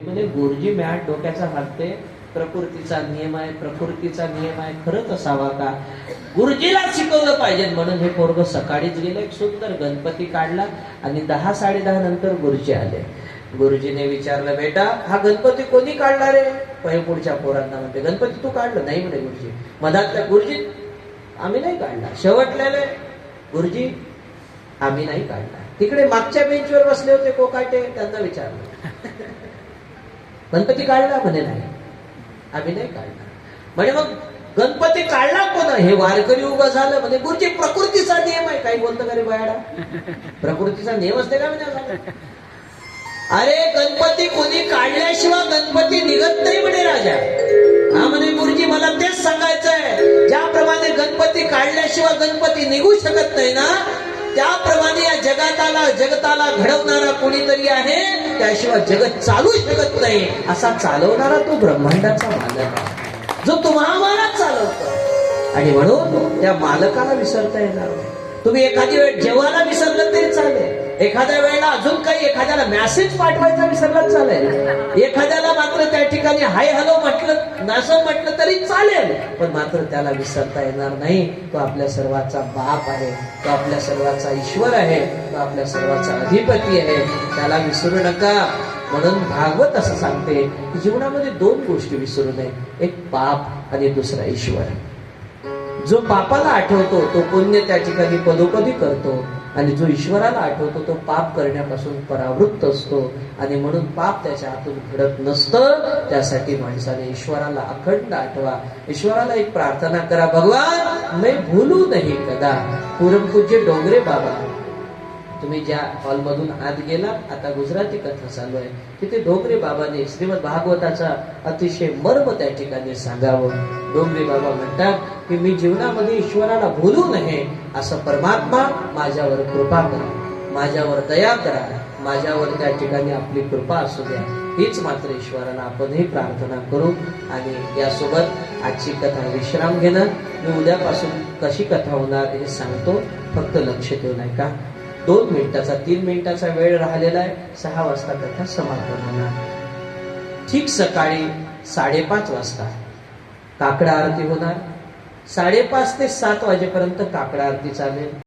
म्हणजे गुरुजी मॅट डोक्याचा हातते प्रकृतीचा नियम आहे प्रकृतीचा नियम आहे खरंच असावा का? गुरुजीला शिकवलं पाहिजे म्हणून हे पोरग सकाळीच गेलं एक सुंदर गणपती काढला आणि दहा साडे दहा नंतर गुरुजी आले. गुरुजीने विचारलं बेटा हा गणपती कोणी काढला रे? पहिले पुढच्या पोरांना म्हणते गणपती तू काढलं? नाही म्हणे गुरुजी. मधातल्या गुरुजी आम्ही नाही काढला. शेवटलेले गुरुजी आम्ही नाही काढला. तिकडे मागच्या बेंचवर बसले होते कोकाटे त्यांना विचारलं. गणपती काढला म्हणे नाही. आम्ही नाही काढला म्हणजे मग गणपती काढला कोण? हे वारकरी उभं झालं म्हणजे गुरुजी प्रकृतीचा नियम आहे. काही बोलतो का रे बायाडा प्रकृतीचा नियम असते का म्हणजे अरे गणपती कोणी जगाताला जगताला घडवणारा कोणीतरी आहे? त्याशिवाय जगत चालू शकत नाही. असा चालवणारा तो ब्रह्मांडाचा मालक आहे. जो तुम्हाला चालवतो. आणि म्हणून त्या मालकाला विसरता येणार तुम्ही एखादी वेळ जेवायला विसरलं तरी चालेल. एखाद्या वेळेला अजून काही एखाद्याला मेसेज पाठवायचा विसरलाच चालेल. एखाद्याला मात्र त्या ठिकाणी हाय हॅलो म्हटलं नासं म्हटलं तरी चालेल. पण मात्र त्याला विसरता येणार नाही. तो आपल्या सर्वाचा बाप आहे. तो आपल्या सर्वाचा ईश्वर आहे. तो आपल्या सर्वाचा अधिपती आहे. त्याला विसरू नका. म्हणून भागवत असं सांगते की जीवनामध्ये दोन गोष्टी विसरू नये. एक पाप आणि दुसरा ईश्वर. जो पापाला आठवतो तो पुण्य त्या ठिकाणी पदोपदी करतो. आणि जो ईश्वराला आठवतो तो पाप करण्यापासून परावृत्त असतो. आणि म्हणून पाप त्याच्या हातून घडत नसतं. त्यासाठी माणसाने ईश्वराला अखंड आठवा. ईश्वराला एक प्रार्थना करा भगवान मी भूलू नाही कदा. पूज्य डोंगरे बाबा तुम्ही ज्या हॉलमधून आत गेला आता गुजराती कथा चालू आहे. तिथे डोंगरे बाबाने श्रीमद भागवताचा अतिशय मर्म त्या ठिकाणी सांगावं. डोंगरे बाबा म्हणतात की मी जीवनामध्ये ईश्वराला भूलू नये असं परमात्मा माझ्यावर कृपा करा. माझ्यावर दया करा. माझ्यावर त्या ठिकाणी आपली कृपा असू द्या. हीच मात्र ईश्वराला आपणही प्रार्थना करू. आणि यासोबत आजची कथा विश्राम घेणं. मी उद्यापासून कशी कथा होणार हे सांगतो. फक्त लक्ष देऊ नये का दोन मिनिटाचा तीन मिनिटाचा वेळ राहिलेला आहे. सहा वाजता कथा समाप्त होणार. ठीक सकाळी साडेपाच वाजता काकडा आरती होणार. साडेपाच ते सात वाजेपर्यंत काकडा आरती चालेल.